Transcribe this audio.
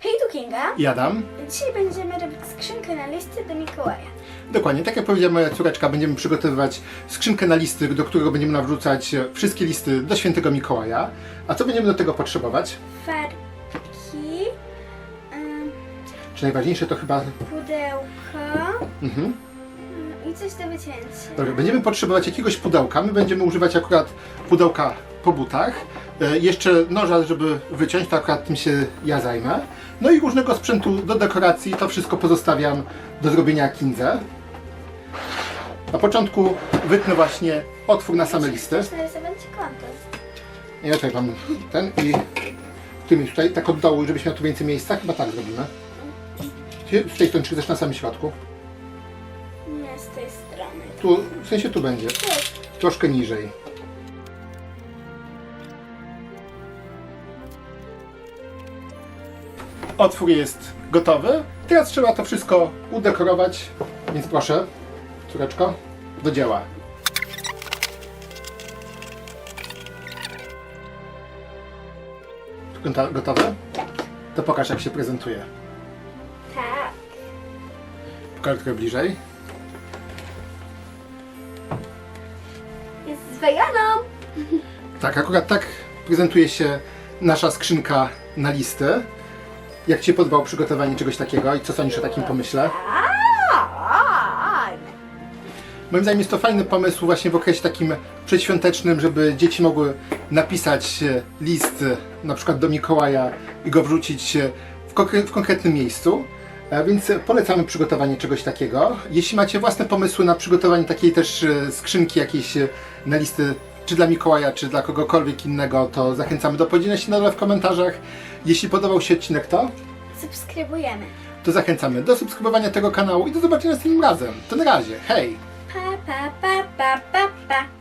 Hej, tu Kinga. i Adam. Dzisiaj będziemy robić skrzynkę na listy do Mikołaja. Dokładnie, tak jak powiedziała moja córeczka, będziemy przygotowywać skrzynkę na listy, do którego będziemy nawrzucać wszystkie listy do świętego Mikołaja. A co będziemy do tego potrzebować? Farbki, ym, Czy najważniejsze to chyba... pudełko Mhm. ym, i coś do wycięcia. Dobrze, będziemy potrzebować jakiegoś pudełka. My będziemy używać akurat pudełka po butach. E, jeszcze noża, żeby wyciąć, to akurat tym się ja zajmę. No i różnego sprzętu do dekoracji. To wszystko pozostawiam do zrobienia Kindze. Na początku wytnę właśnie otwór na same listy. Ja tutaj mam ten i tym tutaj, tak od dołu, żebyś miał tu więcej miejsca. Chyba tak zrobimy. Z tej strony, czy chcesz na samym środku? Nie z tej strony. Tu, w sensie tu będzie. Tu. Troszkę niżej. Otwór jest gotowy. Teraz trzeba to wszystko udekorować, więc proszę, córeczko, do dzieła. Gotowe? To pokaż jak się prezentuje. Tak. Pokaż trochę bliżej. Jest zwajaną. Tak, akurat tak prezentuje się nasza skrzynka na listy. Jak Ci się podobało przygotowanie czegoś takiego i co sądzisz o takim pomyśle? Moim zdaniem jest to fajny pomysł właśnie w okresie takim przedświątecznym, żeby dzieci mogły napisać e, list e, na przykład do Mikołaja i go wrzucić e, w, konkre- w konkretnym miejscu. Więc polecamy przygotowanie czegoś takiego. Jeśli macie własne pomysły na przygotowanie takiej też skrzynki jakiejś na listy czy dla Mikołaja, czy dla kogokolwiek innego, to zachęcamy do podzielenia się na dole w komentarzach. Jeśli podobał się odcinek to, Subskrybujemy. to zachęcamy do subskrybowania tego kanału i do zobaczenia następnym razem. To na razie, hej! Pa, pa, pa, pa, pa, pa.